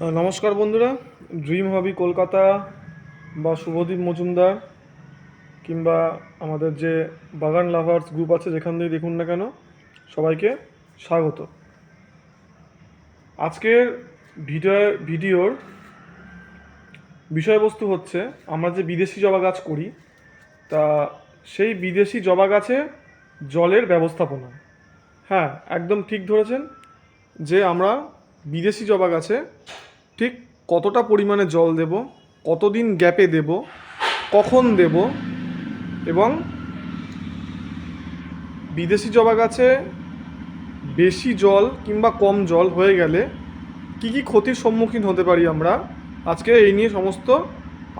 নমস্কার বন্ধুরা। ড্রিম হবি কলকাতা বা শুভদীপ মজুমদার কিংবা আমাদের যে বাগান লাভার্স গ্রুপ আছে, যেখান থেকে দেখুন না কেন, সবাইকে স্বাগত। আজকের ভিডিও ভিডিওর বিষয়বস্তু হচ্ছে, আমরা যে বিদেশি জবা গাছ করি, তা সেই বিদেশি জবা গাছে জলের ব্যবস্থাপনা। হ্যাঁ একদম ঠিক ধরেছেন যে আমরা বিদেশি জবা গাছে ঠিক কতটা পরিমাণে জল দেব, কতদিন গ্যাপে দেব, কখন দেব এবং বিদেশি জবা গাছে বেশি জল কিংবা কম জল হয়ে গেলে কি কি ক্ষতির সম্মুখীন হতে পারি আমরা? আজকে এই নিয়ে সমস্ত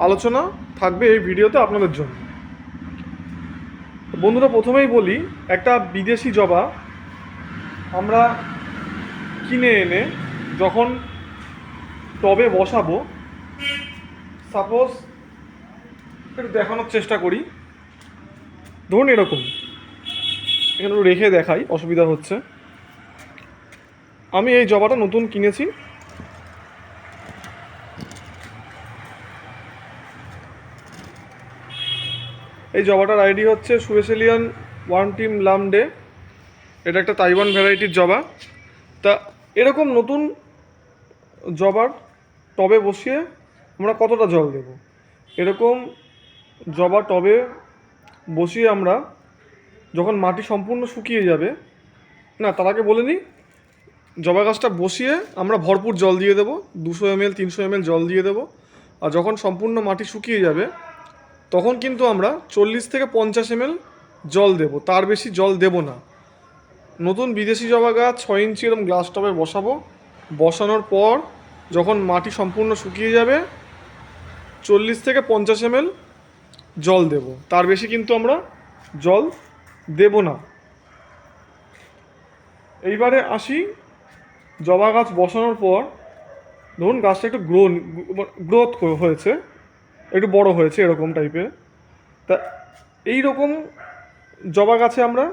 আলোচনা থাকবে এই ভিডিওতে আপনাদের জন্য। বন্ধুরা, প্রথমেই বলি, একটা বিদেশি জবা আমরা কিনে এনে যখন টবে বসাবো সাপোজ একটু দেখানোর চেষ্টা করি। ধরুন এরকম, এখানে রেখে দেখাই, অসুবিধা হচ্ছে। আমি এই জবাটা নতুন কিনেছি। এই জবাটার আইডি হচ্ছে সুয়েসেলিয়ান ওয়ান টিম লামডে। এটা একটা তাইওয়ান ভ্যারাইটির জবা। তা এরকম নতুন জবার টবে বসিয়ে আমরা কতটা জল দেব? এরকম জবা টবে বসিয়ে আমরা যখন মাটি সম্পূর্ণ শুকিয়ে যাবে, না, তার আগে বলে নিই জবা গাছটা বসিয়ে আমরা ভরপুর জল দিয়ে দেবো, দুশো এমএল, তিনশো এমএল জল দিয়ে দেবো। আর যখন সম্পূর্ণ মাটি শুকিয়ে যাবে, তখন কিন্তু আমরা চল্লিশ থেকে পঞ্চাশ এমএল জল দেব, তার বেশি জল দেব না। নতুন বিদেশি জবা গাছ ছয় ইঞ্চি এরকম গ্লাস টবে বসাবো বসানোর পর যখন মাটি সম্পূর্ণ শুকিয়ে যাবে, চল্লিশ থেকে পঞ্চাশ এমএল জল দেব। তার বেশি কিন্তু আমরা জল দেব না। এইবারে আসি জবা গাছ বসানোর পর। ধরুন গাছটা একটু গ্রো গ্রোথ হয়েছে, একটু বড় হয়েছে এরকম টাইপের তা এই রকম জবা গাছে আমরা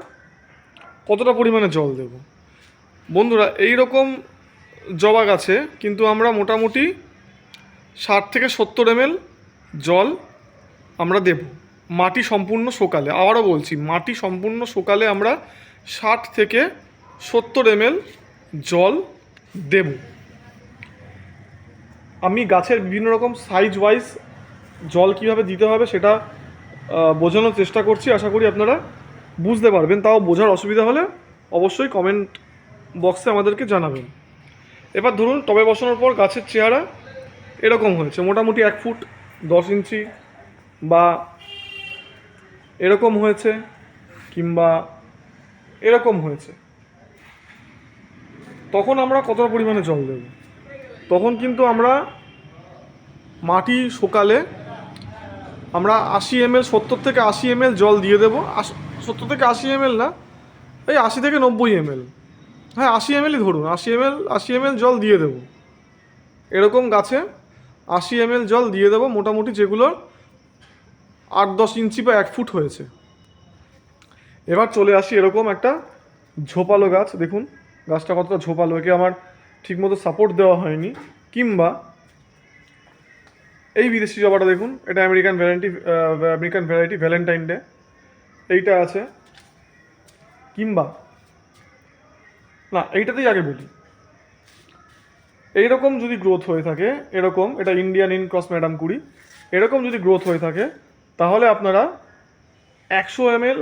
কতটা পরিমাণে জল দেব? বন্ধুরা এই রকম জবা গাছে কিন্তু আমরা মোটামুটি ষাট থেকে সত্তর এমএল জল আমরা দেব। মাটি সম্পূর্ণ সকালে আবারও বলছি, মাটি সম্পূর্ণ সকালে আমরা ষাট থেকে সত্তর এমএল জল দেব। আমি গাছের বিভিন্ন রকম সাইজ ওয়াইজ জল কীভাবে দিতে হবে সেটা বোঝানোর চেষ্টা করছি, আশা করি আপনারা বুঝতে পারবেন। তাও বোঝার অসুবিধা হলে অবশ্যই কমেন্ট বক্সে আমাদেরকে জানাবেন। এবার ধরুন টবে বসানোর পর গাছের চেহারা এরকম হয়েছে। মোটামুটি এক ফুট দশ ইঞ্চি বা এরকম হয়েছে কিংবা এরকম হয়েছে। তখন আমরা কতটা পরিমাণে জল দেব? তখন কিন্তু আমরা মাটি শুকালে আমরা আশি এমএল, সত্তর থেকে আশি এমএল জল দিয়ে দেবো। সত্তর থেকে আশি এমএল না, এই আশি থেকে নব্বই এমএল। হ্যাঁ আশি এমএলই ধরুন। আশি এমএল আশি এমএল জল দিয়ে দেবো। এরকম গাছে আশি এমএল জল দিয়ে দেবো, মোটামুটি যেগুলো আট দশ ইঞ্চি বা এক ফুট হয়েছে। এবার চলে আসি এরকম একটা ঝোপালো গাছ। দেখুন, গাছটা কতটা ঝোপালো। একে আমার ঠিকমতো সাপোর্ট দেওয়া হয়নি। কিংবা এই বিদেশি জবাটা দেখুন, এটা American variety American variety Valentine day এইটা আছে। কিংবা না, এইটাতেই আগে বলি। এইরকম যদি গ্রোথ হয়ে থাকে, এরকম, এটা ইন্ডিয়ান ইন ক্রস ম্যাডাম কুড়ি, এরকম যদি গ্রোথ হয়ে থাকে, তাহলে আপনারা একশো এমএল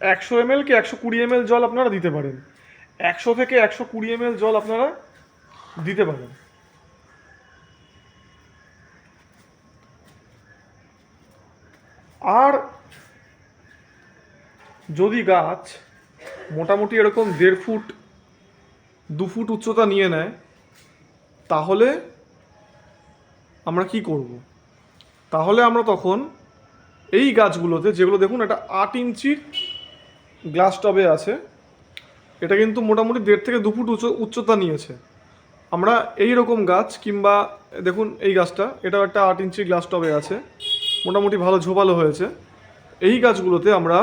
একশো এমএল কি একশো কুড়ি এমএল জল আপনারা দিতে পারেন। একশো থেকে একশো কুড়ি এমএল জল আপনারা দিতে পারেন। আর যদি গাছ মোটামুটি এরকম দেড় ফুট দু ফুট উচ্চতা নিয়ে নেয়, তাহলে আমরা কি করব? তাহলে আমরা তখন এই গাছগুলোতে, যেগুলো দেখুন একটা আট ইঞ্চির গ্লাস টবে আছে, এটা কিন্তু মোটামুটি দেড় থেকে দু ফুট উচ্চ, উচ্চতা নিয়েছে। আমরা এই রকম গাছ কিংবা দেখুন এই গাছটা, এটাও একটা আট ইঞ্চি গ্লাস টবে আছে, মোটামুটি ভালো ঝোপালো হয়েছে। এই গাছগুলোতে আমরা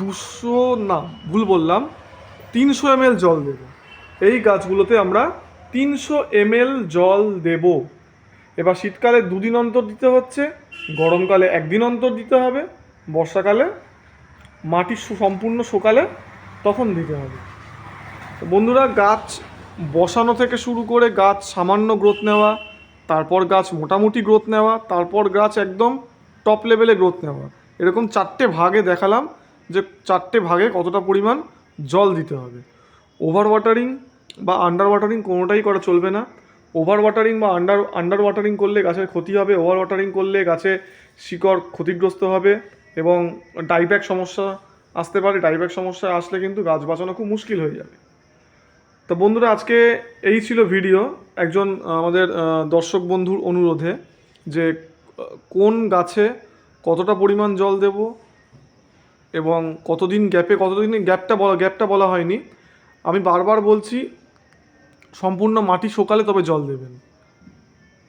দুশো, না, ভুল বললাম তিনশো এমএল জল দেব। এই গাছগুলোতে আমরা তিনশো এমএল জল দেব। এবার শীতকালে দুদিন অন্তর দিতে হচ্ছে, গরমকালে একদিন অন্তর দিতে হবে, বর্ষাকালে মাটি সম্পূর্ণ শুকালে তখন দিতে হবে। বন্ধুরা, গাছ বসানো থেকে শুরু করে গাছ সামান্য গ্রোথ নেওয়া, তারপর গাছ মোটামুটি গ্রোথ নেওয়া, তারপর গাছ একদম টপ লেভেলে গ্রোথ নেওয়া। এরকম চারটে ভাগে দেখালাম যে চারটে ভাগে কতটা পরিমাণ জল দিতে হবে। ওভার ওয়াটারিং বা আন্ডার ওয়াটারিং কোনোটাই করা চলবে না। ওভার ওয়াটারিং বা আন্ডার আন্ডার ওয়াটারিং করলে গাছের ক্ষতি হবে ওভার ওয়াটারিং করলে গাছে শিকড় ক্ষতিগ্রস্ত হবে এবং ডাইব্যাক সমস্যা আসতে পারে। ডাইব্যাক সমস্যা আসলে কিন্তু গাছ বাঁচানো খুব মুশকিল হয়ে যাবে। তো বন্ধুরা, আজকে এই ছিল ভিডিও একজন আমাদের দর্শক বন্ধুর অনুরোধে যে কোন গাছে কতটা পরিমাণ জল দেব এবং কতদিন গ্যাপে, কতদিন গ্যাপটা বলা গ্যাপটা বলা হয়নি। আমি বারবার বলছি, সম্পূর্ণ মাটি শোকালে তবে জল দেবেন।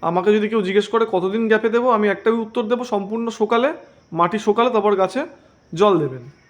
আমাকে যদি কেউ জিজ্ঞেস করে, কতদিন গ্যাপে দেবো? আমি একটাই উত্তর দেবো, সম্পূর্ণ শোকালে, মাটি শোকালে তারপর গাছে জল দেবেন।